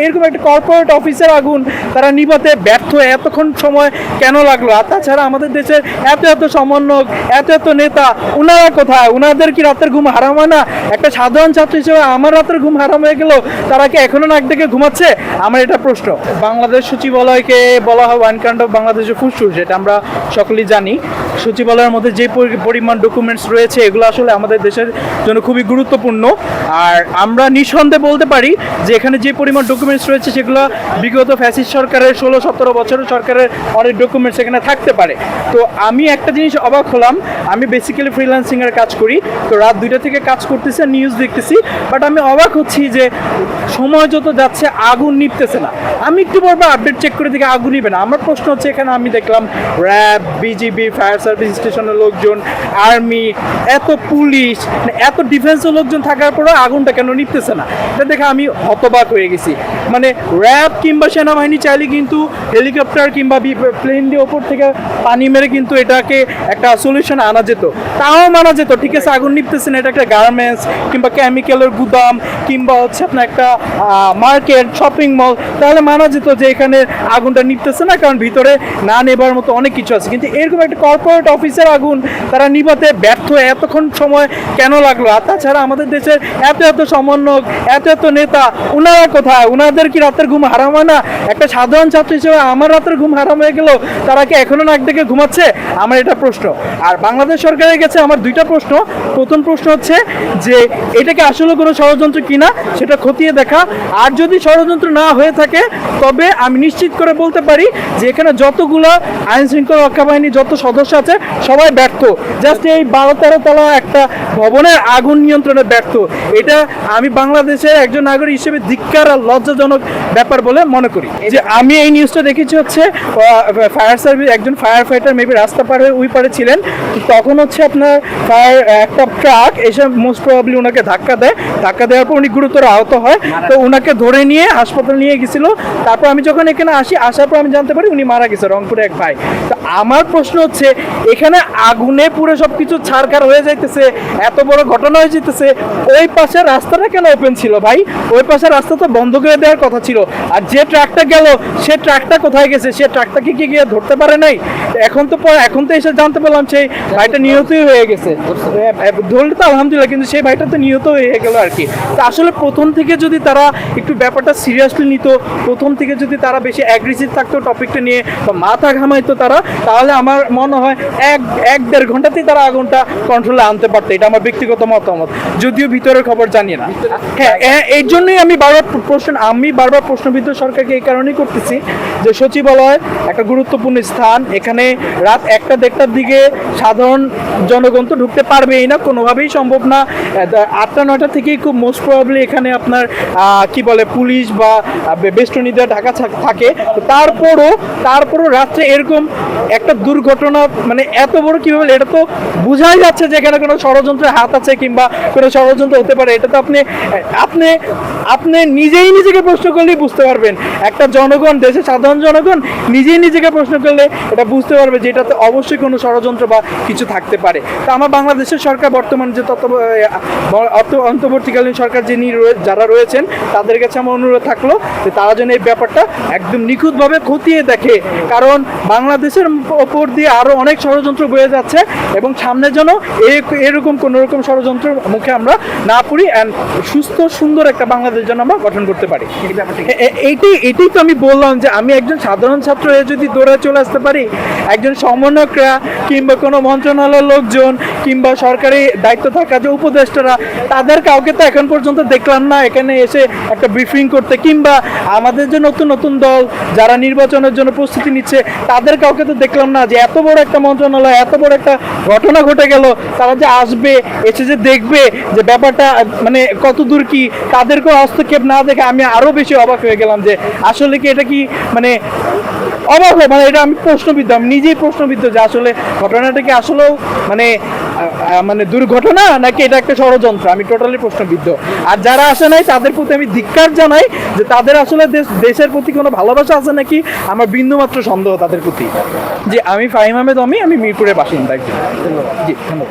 এরকম একটা কর্পোরেট অফিসের আগুন তারা নিভাতে ব্যর্থ এতক্ষণ সময় কেন লাগল? আর তাছাড়া আমাদের দেশের এত এত সমন্বয়ক, এত এত নেতা ওনারা কোথায়? ওনাদের কি রাতের ঘুম হারাম হয় না? একটা সাধারণ ছাত্র হিসেবে আমার রাতের ঘুম হারাম হয়ে গেল তারা কি এখনও নাক ডেকে ঘুমাচ্ছে? আমার এটা প্রশ্ন। বাংলাদেশ সচিবালয়কে বলা হয় ওয়ান কাইন্ড অফ বাংলাদেশের ফুসফুস, যেটা আমরা সকলেই জানি। সচিবালয়ের মধ্যে যে পরিমাণ ডকুমেন্টস রয়েছে, এগুলো আসলে আমাদের দেশের জন্য খুবই গুরুত্বপূর্ণ। আর আমরা নিঃসন্দেহে বলতে পারি যে এখানে যে পরিমাণ ডকুমেন্টস রয়েছে, সেগুলো বিগত ফ্যাসিস্ট সরকারের ষোলো সতেরো বছরের সরকারের অনেক ডকুমেন্টস এখানে থাকতে পারে। তো আমি একটা জিনিস অবাক হলাম, আমি বেসিক্যালি ফ্রিল্যান্সিংয়ের কাজ করি, তো রাত দুইটা থেকে কাজ করতেছি নিউজ দেখতেছি বাট আমি অবাক হচ্ছি যে সময় যত যাচ্ছে, আগুন নিভতেছে না। আমি একটু বলব আপডেট চেক করে দেখি আগুন নিবে না। আমার প্রশ্ন হচ্ছে, এখানে আমি দেখলাম র্যাব বিজিবি ফায়ার সার্ভিস স্টেশনের লোকজন, আর্মি, এত পুলিশ মানে এত ডিফেন্সের লোকজন থাকার পরেও আগুনটা কেন নিতেছে না? এটা দেখে আমি হতবাক হয়ে গেছি। মানে র্যাব কিংবা সেনাবাহিনী চাইলে কিন্তু হেলিকপ্টার কিংবা প্লেন দিয়ে ওপর থেকে পানি মেরে কিন্তু এটাকে একটা সলিউশন আনা যেত। তাও মানা যেত, ঠিক আছে, আগুন নিভতেছে না, এটা একটা গার্মেন্টস কিংবা কেমিক্যালের গুদাম কিংবা হচ্ছে আপনার একটা মার্কেট শপিং মল তাহলে মানা যেত যে এখানে আগুনটা নিভতেছে না, কারণ ভিতরে না নেবার মতো অনেক কিছু আছে। কিন্তু এরকম একটা কর্পোরেট অফিসের আগুন, তারা নিভাতে ব্যর্থ এতক্ষণ সময় কেন লাগল? আর তাছাড়া আমাদের দেশের এত এত সমন্বয়ক, এত এত নেতা ওনারা কোথায়? ওনাদের কি রাতের ঘুম হারাম হয় না? একটা সাধারণ ছাত্র হিসেবে আমার রাতের ঘুম হারাম হয়ে গেল তারা কি এখনও নাক ডেকে ঘুমাচ্ছে? আমার এটা প্রশ্ন। আর বাংলাদেশ সরকারের কাছে আমার দুইটা প্রশ্ন। প্রথম প্রশ্ন হচ্ছে যে এটাকে আসলে কোনো ষড়যন্ত্র কিনা? সেটা খতিয়ে দেখা। আর যদি ষড়যন্ত্র না হয়ে থাকে, তবে আমি নিশ্চিত করে বলতে পারি যে, এখানে যতগুলো আইন শৃঙ্খলা রক্ষা বাহিনী যত সদস্য আছে সবাই ব্যর্থ। জাস্ট এই বারো তেরো তলা একটা ভবনের আগুন নিয়ন্ত্রণে ব্যর্থ। এটা আমি বাংলাদেশের একজন নাগরিক হিসেবে ধিক্কার আর লজ্জাজনক ব্যাপার বলে মনে করি। যে আমি এই নিউজটা দেখেছি হচ্ছে ফায়ার সার্ভিস একজন ফায়ার ফাইটার মেবি রাস্তা পার হয়ে ওই পারে ছিলেন। তখন হচ্ছে আপনার ফায়ার একটা ট্রাক এসে মোস্ট প্রবাবলি ওনাকে ধাক্কা দেয়। ধাক্কা দেওয়ার পর উনি গুরুতর আহত হয়। তো ওনাকে ধরে নিয়ে হাসপাতালে নিয়ে গেছিল। তারপর আমি যখন এখানে আসি, আসার পর আমি জানতে পারি উনি মারা গেছে রংপুরে এক ভাই। তো আমার প্রশ্ন হচ্ছে এখানে আগুনে পুরো সব কিছু ছাড়খাড় হয়ে যাইতেছে, এত বড় ঘটনা হয়ে যেতেছে ওই পাশের রাস্তাটা কেন ওপেন ছিল ভাই? ওই পাশের রাস্তা তো বন্ধ করে দেওয়ার কথা ছিল। আর যে ট্রাকটা গেল, সে ট্রাকটা কোথায় গেছে? সে ট্রাকটাকে কি গিয়ে ধরতে পারে নাই? এখন তো পর- এখন তো এসে জানতে পারলাম সেই ভাইটা নিহতই হয়ে গেছে। ধরলে তো আলহামদুলিল্লাহ, কিন্তু সেই ভাইটা তো নিহত হয়ে গেল আর কি। তো আসলে প্রথম থেকে যদি তারা একটু ব্যাপারটা সিরিয়াসলি নিত, প্রথম থেকে যদি তারা বেশি অ্যাগ্রেসিভ থাকতো টপিকটা নিয়ে বা মাথা ঘামাইতো তারা, তাহলে আমার মনে হয় এক এক দেড় ঘন্টাতেই তারা আগুনটা কন্ট্রোলে আনতে পারতো, এটা আমার ব্যক্তিগত মতামত। যদিও ভিতরের খবর জানি না। হ্যাঁ এই জন্যই আমি বারবার প্রশ্ন, আমি বারবার প্রশ্নবিদ্ধ সরকারকে এই কারণেই করতেছি যে সচিবালয় একটা গুরুত্বপূর্ণ স্থান, এখানে রাত একটা দেড়টার দিকে সাধারণ জনগণ তো ঢুকতে পারবেই না, কোনোভাবেই সম্ভব না। আটটা, নয়টা থেকেই খুব মোস্ট প্রবাবলি এখানে আপনার কি বলে, পুলিশ বে- বেষ্টনীদের ঢাকা থাকে তারপরও তারপরও রাত্রে এরকম একটা দুর্ঘটনা মানে এত বড় কীভাবে এটা তো বোঝাই যাচ্ছে যে এখানে কোনো ষড়যন্ত্রের হাত আছে কিংবা কোনো ষড়যন্ত্র হতে পারে। এটা তো আপনি আপনি আপনি নিজেই নিজেকে প্রশ্ন করলেই বুঝতে পারবেন। একটা জনগণ, দেশের সাধারণ জনগণ নিজেই নিজেকে প্রশ্ন করলে এটা বুঝতে পারবে যে এটাতে অবশ্যই কোনো ষড়যন্ত্র বা কিছু থাকতে পারে। তো আমার বাংলাদেশের সরকার বর্তমান যে তত্ত্ব অন্তর্বর্তীকালীন সরকার যিনি যারা রয়েছেন, তাদের কাছে আমার অনুরোধ থাকল যে তারা যেন এই ব্যাপারটা একদম নিখুঁতভাবে খতিয়ে দেখে। কারণ বাংলাদেশের ওপর দিয়ে আরও অনেক ষড়যন্ত্র বয়ে যাচ্ছে এবং সামনে যেন এরকম কোনো রকম ষড়যন্ত্রের মুখে আমরা না পড়ি অ্যান্ড সুস্থ সুন্দর একটা বাংলাদেশ যেন আমরা গঠন করতে পারি। এইটাই এটাই তো আমি বললাম যে আমি একজন সাধারণ ছাত্র হয়ে যদি দৌড়ে চলে আসতে পারি একজন সমন্বয়করা কিংবা কোনো মন্ত্রণালয়ের লোকজন কিংবা সরকারি দায়িত্ব থাকা যে উপদেষ্টারা তাদের কাউকে তো এখন পর্যন্ত দেখলাম না এখানে এসে একটা ব্রিফিং করতে কিংবা আমাদের যে নতুন নতুন দল যারা নির্বাচনের জন্য প্রস্তুতি নিচ্ছে তাদের কাউকে তো দেখলাম না যে এত বড় একটা মন্ত্রণালয়, এত বড় একটা ঘটনা ঘটে গেল, তারা যে আসবে, এসে যে দেখবে যে ব্যাপারটা মানে কত দূর কি, তাদেরকেও হস্তক্ষেপ না দেখে আমি আরও বেশি অবাক হয়ে গেলাম যে আসলে কি এটা কি মানে অবাক মানে এটা আমি প্রশ্নবিদ্ধ, আমি নিজেই প্রশ্নবিদ্ধ যে আসলে ঘটনাটা কি আসলেও মানে মানে দুর্ঘটনা নাকি এটা একটা ষড়যন্ত্র? আমি টোটালি প্রশ্নবিদ্ধ। আর যারা আসে নাই, তাদের প্রতি আমি ধিক্কার জানাই যে তাদের আসলে দেশ- দেশের প্রতি কোনো ভালোবাসা আছে নাকি? আমার বিন্দুমাত্র সন্দেহ তাদের প্রতি। যে আমি ফাহিম আহমেদ আমি আমি মিরপুরের বাসিন্দা জি, ধন্যবাদ।